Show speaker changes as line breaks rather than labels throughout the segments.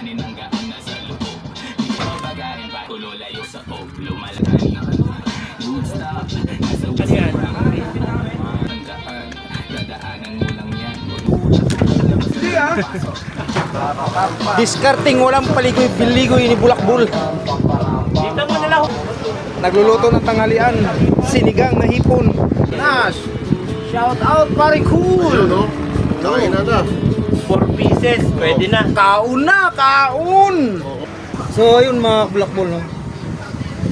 kanin ang gaan na sa loob Di pa mabagain pa Kulo layo sa pop Lumalakan na Good stop Nasa sobrang Ang gaan Dadaanan mo lang yan
Discarding walang paligoy-biligoy ni Bulakbul.
Dito mo na lang.
Nagluluto ng tanghalian, sinigang na hipon. Nash! Shout out paring cool!
no? Nakain na na.
4 pieces, pwede na.
Kaun na, kaun! So ayun mga Bulakbul, no?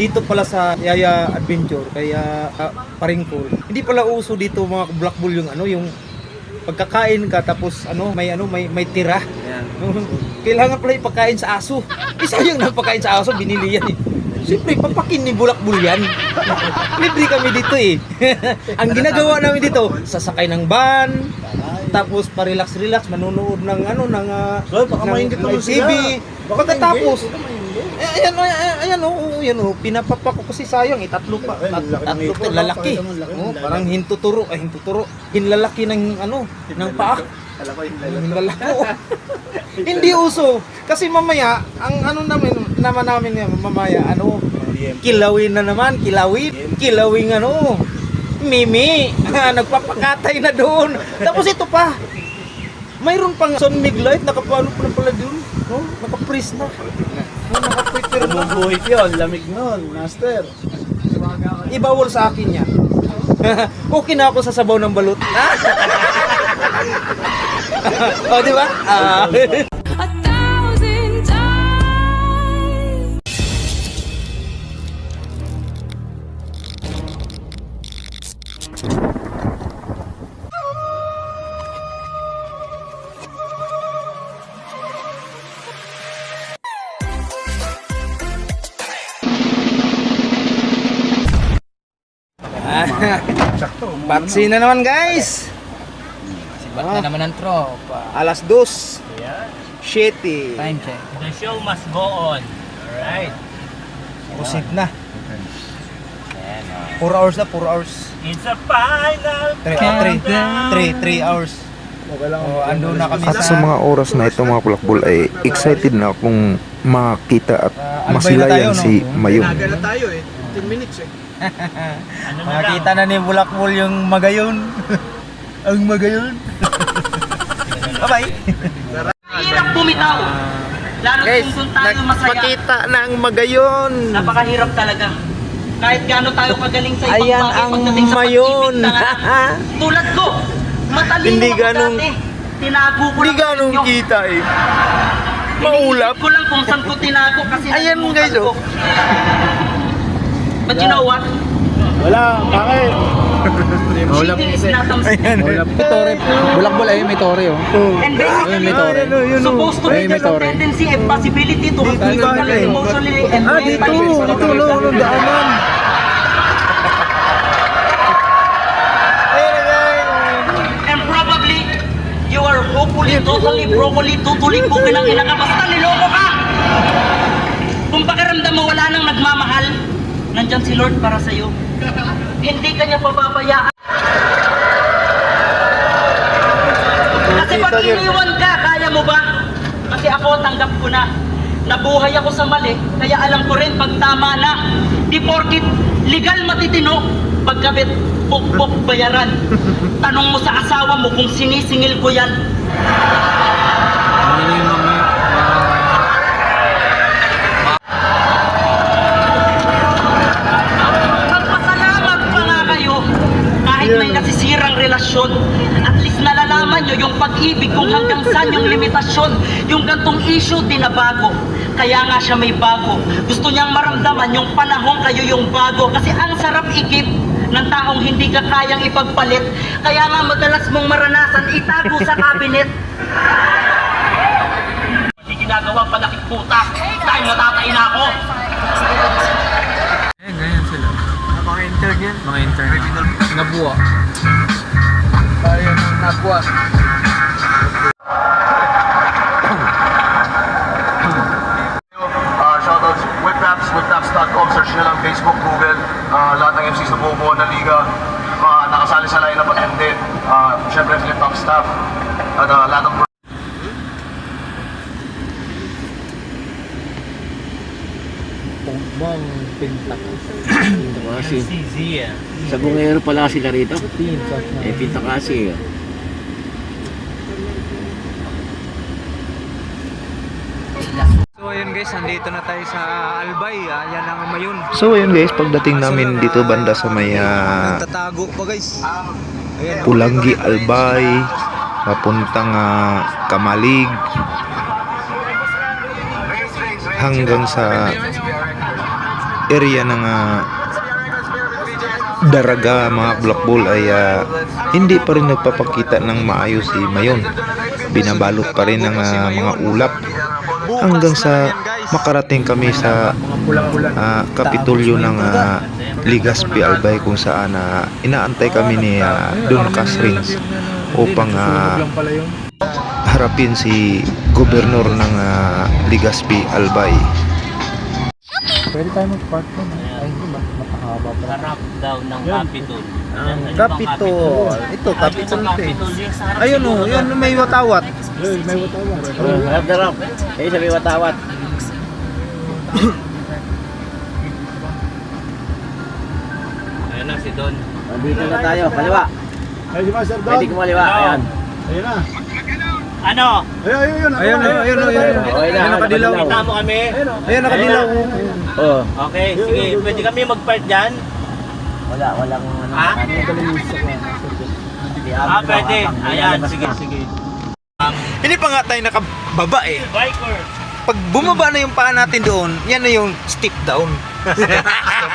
Dito pala sa Yaya Adventure, kaya uh, paring cool. Hindi pala uso dito mga Bulakbul yung ano, yung pagkakain ka tapos ano, may ano, may may tira. Kailangan pala ipakain sa aso. Isa yung napakain sa aso, binili yan eh. Siyempre, pampakin ni Bulakbul yan. Libre kami dito eh. Ang ginagawa namin dito, sasakay ng van, tapos pa-relax-relax, manonood ng ano, ng, uh,
Well, baka
ng
maingit naman
live TV.
sila. Baka
Pagkatapos,
baka
eh, ayan, ayan, ayan, oh, ayan, oh, pinapapa ko kasi sayang, eh, tatlo pa,
Ay,
tat,
laki ng
tatlo
ipon,
pa,
no?
lalaki.
Pakita mo, laki ng
Oh,
lalaki.
parang hintuturo, ay hintuturo, hinlalaki ng ano, ng paa.
Alam ko yung.
Hindi uso. Kasi mamaya, ang ano namin, naman namin yan, mamaya, ano, kilawin na naman, kilawin, kilawin ano, mimi, nagpapakatay na doon. Tapos ito pa, mayroon pang sun light, nakapalo pa na pala doon. No? Naka-freeze na. No, naka-prepare na.
Bumubuhit yun, lamig nun, master.
Ibawal sa akin yan. okay na ako sa sabaw ng balut. o, di ba? Ah. Patsi na naman guys.
Ba't na naman ang tropa?
Alas dos. Shitty.
Time check.
The show must go on. Alright.
Proceed na.
Ayan, oh.
4 hours na, 4 hours.
It's a final
3 3 3 hours. Oh, ando na kami
At sa mga oras na ito mga kulakbol ay excited na akong makita at
Ah,
masilayan si Mayong.
na tayo eh. 10 minutes eh.
Ano.
Makita na ni Bulakbol yung magayon. Ang magayon. Bye-bye.
Hirap bumitaw. Lalo
Guys,
kung tayo masaya.
nagpakita na ang magayon.
Napakahirap talaga. Kahit gaano tayo kagaling sa ibang
Ayan
bagay
ang
pagdating sa
mayon.
pag-ibig Tulad ko, matalino
Hindi
ako
ganong-
dati. Tinago ko
Hindi
lang sa inyo.
kita eh.
Iniisip
Maulap.
ko lang kung saan ko tinago kasi
Ayan,
nalimutan
guys, oh.
ko. But you know what?
Wala, bakit?
Cheating is not something.
May tore. Bulakbol ayun, may tore oh.
And basically,
Ayun, may tore.
supposed to be
Ayun, may
there's a
tore.
tendency and possibility to have physical, emotionally, and
Ah, dito.
mentally
Dito, no, no, daanan. Ayun na guys.
And probably, you are hopefully, totally, broccoli, totally bukin ang ina ka. Basta niloko ka! Kung pakiramdam mo wala nang nagmamahal, nandyan si Lord para sa'yo. Hindi ka niya pababayaan. Kasi pag iniwan ka, kaya mo ba? Kasi ako, tanggap ko na. Nabuhay ako sa mali, kaya alam ko rin pag tama na. Di porkit legal matitino, pagkabit pukpok bayaran. Tanong mo sa asawa mo kung sinisingil ko yan. Magpasalamat pa nga kayo kahit may nasisirang relasyon. At least nalalaman nyo yung pag-ibig kung hanggang saan yung limitasyon. Yung gantong issue dinabago. Kaya nga siya may bago. Gusto niyang maramdaman yung panahon kayo yung bago. Kasi ang sarap ikip ng taong hindi ka kayang ipagpalit. Kaya nga madalas mong maranasan itago sa kabinet. Hindi ginagawa panakit puta dahil natatay na ako.
Ayan, ganyan sila. Mga intern yan? Mga intern. Nabuwa.
Tayo ng nagwa.
Uh, shoutouts, Whipnaps, whipnaps.com, search nyo lang Facebook, Google, uh, lahat ng MCs na bumubuo ng liga, mga nakasali sa line-up at hindi, uh, at uh, lahat ng
Bang pintak.
Kasi,
CZ ah.
sa bungero pala sila rito.
Pintak.
Eh, pinta kasi. ah.
So ayun guys, nandito na tayo sa Albay. Ah. Yan ang mayon.
So ayun guys, pagdating namin dito banda sa may ah,
Tatago pa guys.
Pulangi Albay, papuntang ah, Kamalig, hanggang sa area ng ah, Daraga mga Black Bull ay ah, hindi pa rin nagpapakita ng maayos si Mayon. Binabalot pa rin ng ah, mga ulap hanggang sa makarating kami sa ah, kapitulyo ng ah, Ligaspi Albay kung saan ah, inaantay kami ni ah, Don Casrins upang
yun.
harapin si gobernur ng ah, Ligaspi Albay.
Pwede tayo mag-park doon. Ay, hindi ba? Napakahaba pa.
Harap daw ng Capitol. Bang
Capitol. Ito, Capitol
yung sa
ito eh.
Capitol, yung sa harap
Ayun
siguro.
oh, yun may watawat.
Oh, harap na harap. Eh, sabi watawat.
Ayun na si Don.
Nandito na tayo, kaliwa.
Ay, si Master Don.
Pwede kumaliwa. Ayan.
Ayun na.
Ano?
Ayun, ayun, ayun.
Ayun, ayun, ayun, ayun.
Okay na,
Ayun, nakadilaw.
Kita mo kami?
Ayun, nakadilaw.
Oh,
Okay, sige. Pwede kami mag-park dyan?
wala, walang ano.
Ha?
Hindi,
Ah,
na
pwede. Ayan, sige, sige.
Hindi pa nga tayo nakababa eh.
Biker.
Pag bumaba na yung paa natin doon, yan na yung step down.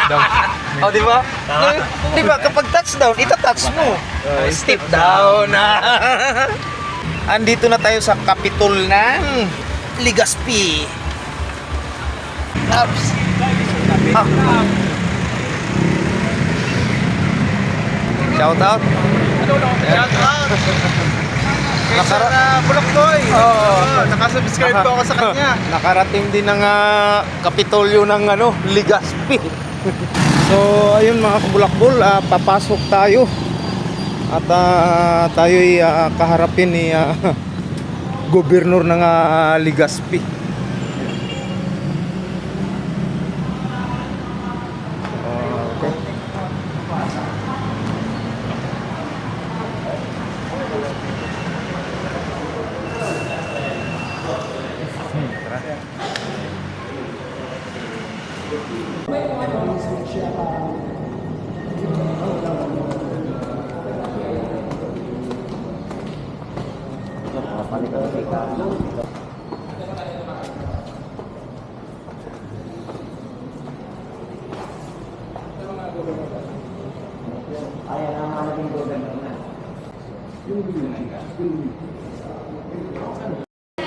Down. oh, di ba? Di ba kapag touchdown, ita-touch mo. Oh, step down. Andito na tayo sa kapitol ng Ligaspi. Ups. Ah. Shout out. Shout out. Nakara Bulak Boy. Oo. nakasubscribe po ako sa kanya. Nakarating din ng ah, kapitolyo ng ano, Ligaspi. so, ayun mga kabulakbol, ah, papasok tayo. At uh, tayo'y ah, kaharapin ni ah, gobernur ng ah, Ligaspi.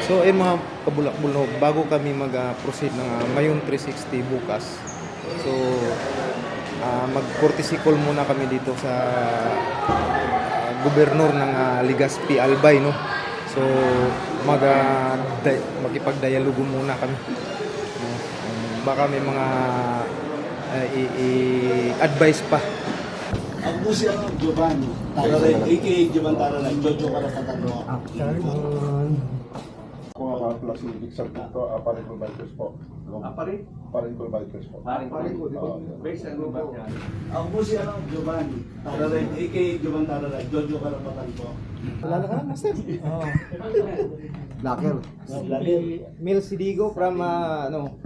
So ayun mga kabulak-bulog, bago kami mag-proceed ng ah, Mayon 360 bukas. So ah, mag-courtesy call muna kami dito sa ah, gobernur ng ah, Ligaspi Albay no. So mag ah, di- makipag-dialogo muna kami. Um, baka may mga ah, i- i- advice pa.
Ako po si ano, Giovanni. Tararay, aka Giovanni Tararay. Jojo Karapatan mo.
Kung ako ang plus yung exam dito, uh, parin ko bikers po.
Apari?
Parin ko bikers po.
Paring ko, di ba?
Oo, yun.
Base ano ba yan? Ako po si ano, Giovanni. Tararay, aka Giovanni Tararay. Jojo Karapatan po.
Wala na ka na, master. Oo.
Blacker.
Mil Sidigo from ah, ano,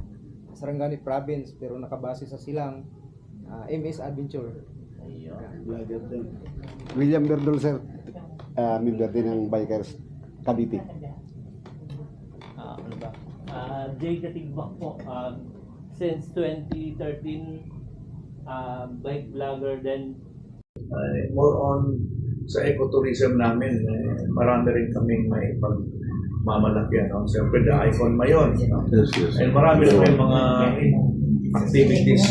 Sarangani province pero nakabase sa silang ah, MS Adventure.
William Berdol, sir. Uh, member din ng bikers Cavite.
Ah, ano ba? Ah, Jay Katigbak po. Um, since 2013, ah, bike vlogger then
uh, more on sa ecotourism namin, eh, marami rin kaming may pagmamalaki. No? Siyempre, the icon mayon. No? And marami rin may mga activities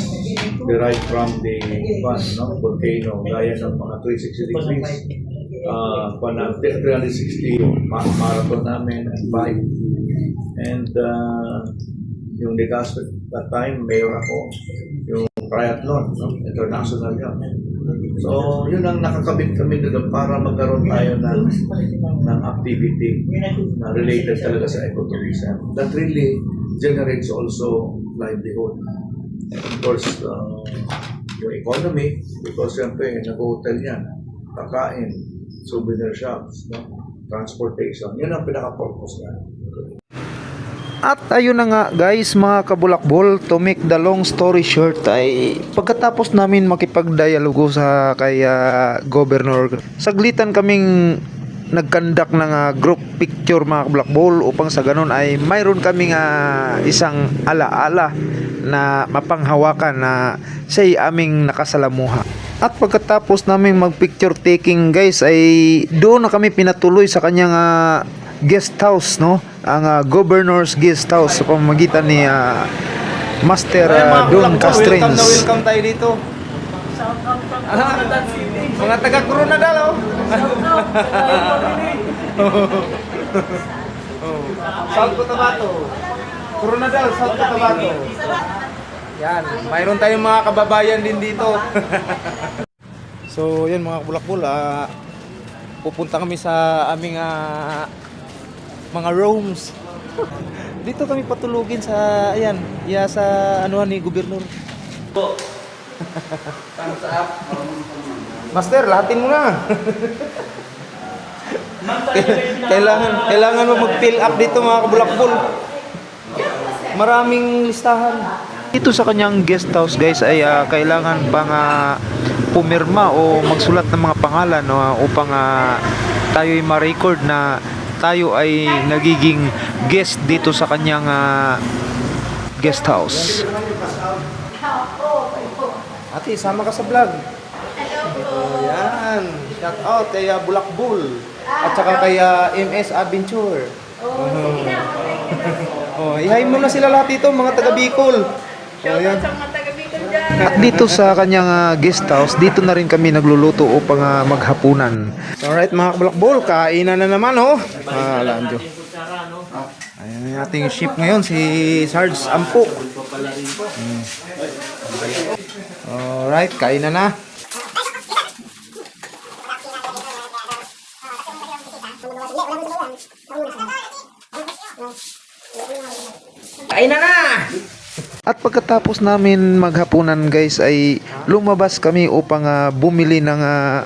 derived from the fun, no? volcano, gaya ng mga 360 degrees, uh, 360 ma- marathon namin and bike. And uh, yung at that time, mayor ako, yung triathlon, no? international yun. So, yun ang nakakabit kami doon para magkaroon tayo ng, ng activity na related talaga sa ecotourism. That really generates also livelihood. And of course, uh, yung economy, because siyempre, nag-hotel yan, kakain, souvenir shops, no? transportation. Yun ang pinaka-purpose niya.
At ayun na nga guys mga kabulakbol to make the long story short ay pagkatapos namin makipagdialogo sa kay ah, governor saglitan kaming nagkandak ng ah, group picture mga kabulakbol upang sa ganun ay mayroon kaming ah, isang alaala na mapanghawakan na siya'y aming nakasalamuha. At pagkatapos namin mag picture taking guys ay doon na kami pinatuloy sa kanyang ah, guest house no ang ah, governor's guest house sa pamamagitan ni ah, Master
mga
Don Castrins.
Welcome na welcome tayo dito. Ah, mga taga Coronadal oh. oh. South Cotabato. Coronadal, South Cotabato. Yan, mayroon tayong mga kababayan din dito. so, yan mga bulakbul, ah, pupunta kami sa aming ah, mga rooms. Dito kami patulugin sa ayan, iya sa anuhan ni gobernador.
Po.
Master, lahatin mo na. kailangan kailangan mo mag-fill up dito mga kabulakbol. Maraming listahan.
Dito sa kanyang guest house guys ay ah, kailangan pang ah, pumirma o magsulat ng mga pangalan no, ah, upang ah, tayo'y ma-record na tayo ay nagiging guest dito sa kanyang ah, guest house.
Ate, sama ka sa vlog. Oh, yan. Shout out kay ah, Bulakbul. At saka kay ah, MS Adventure. Oh, oh, ihay mo na sila lahat dito, mga taga Bicol. Oh, yan.
At dito sa kanyang ah, guest house, dito na rin kami nagluluto upang ah, maghapunan.
So, alright mga kabulakbol, kainan na naman oh. Ah, Lanjo. Ayan ang ating ship ngayon, si Sarge Ampo. Mm. Alright, kain na na. Kain na na!
At pagkatapos namin maghapunan guys ay lumabas kami upang ah, bumili ng ah,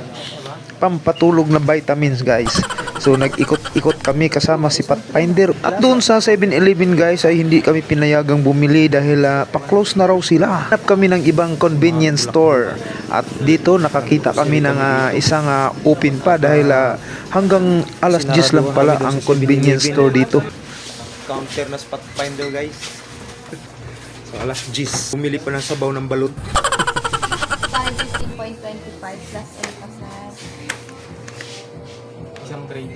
pampatulog na vitamins guys. So nag-ikot-ikot kami kasama si Pathfinder at doon sa 7-Eleven guys ay hindi kami pinayagang bumili dahil ah, pa-close na raw sila. Hanap kami ng ibang convenience store at dito nakakita kami ng ah, isang ah, open pa dahil ah, hanggang alas 10 lang pala ang convenience store dito.
Counter na spot finder guys. So alas 10. Bumili pa ng sabaw ng balut.
15.25
tray.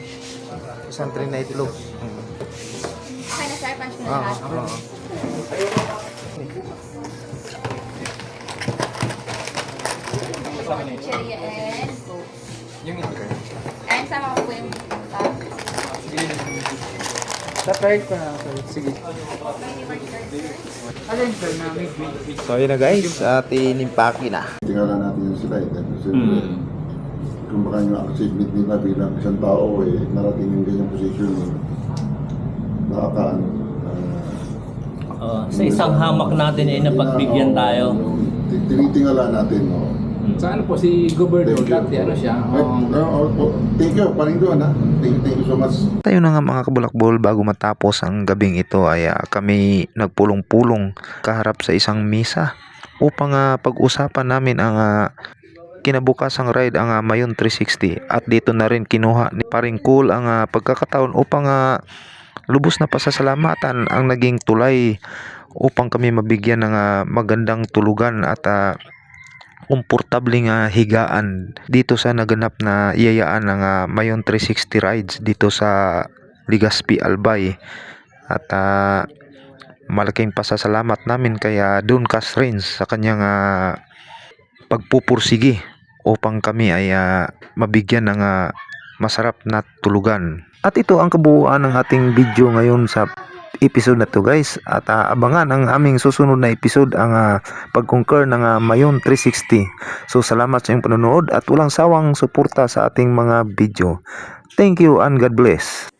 Isang tray na itlog.
Okay na sir, punch mo na
Ah,
lahat.
ah,
Chichirya and Coke.
Yung itlog.
And sama ko po yung top.
Sa-try ko na. Sige. So yun na guys, at inimpaki na.
Tingnan natin yung sila eh. Kung baka yung achievement nila bilang isang tao eh, narating yung ganyang position eh. Nakakaano.
Oh, sa isang hamak natin ay napagbigyan tayo.
Tinitingala natin, no?
Sa ano po, si
you.
dati ano siya,
Eh,
um,
oh, oh, thank you, Paringgon ha. Thank you, thank you so much.
Tayo na nga mga kabulakbol bago matapos ang gabing ito ay ah, kami nagpulong-pulong kaharap sa isang misa upang ah, pag-usapan namin ang ah, kinabukasang ride ang ah, Mayon 360 at dito na rin kinuha ni Paring Cool ang ah, pagkakataon upang ah, lubos na pasasalamatan ang naging tulay upang kami mabigyan ng ah, magandang tulugan at ah, komportabling ah, higaan dito sa naganap na iyayaan ng ah, Mayon 360 rides dito sa Ligaspi Albay. At ah, malaking pasasalamat namin kaya Don Casrins sa kanyang ah, pagpupursige upang kami ay ah, mabigyan ng ah, masarap na tulugan. At ito ang kabuuan ng ating video ngayon sa episode na to guys. At ah, abangan ang aming susunod na episode ang uh, pag-conquer ng ah, Mayon 360 so salamat sa iyong panonood at walang sawang suporta sa ating mga video. Thank you and God bless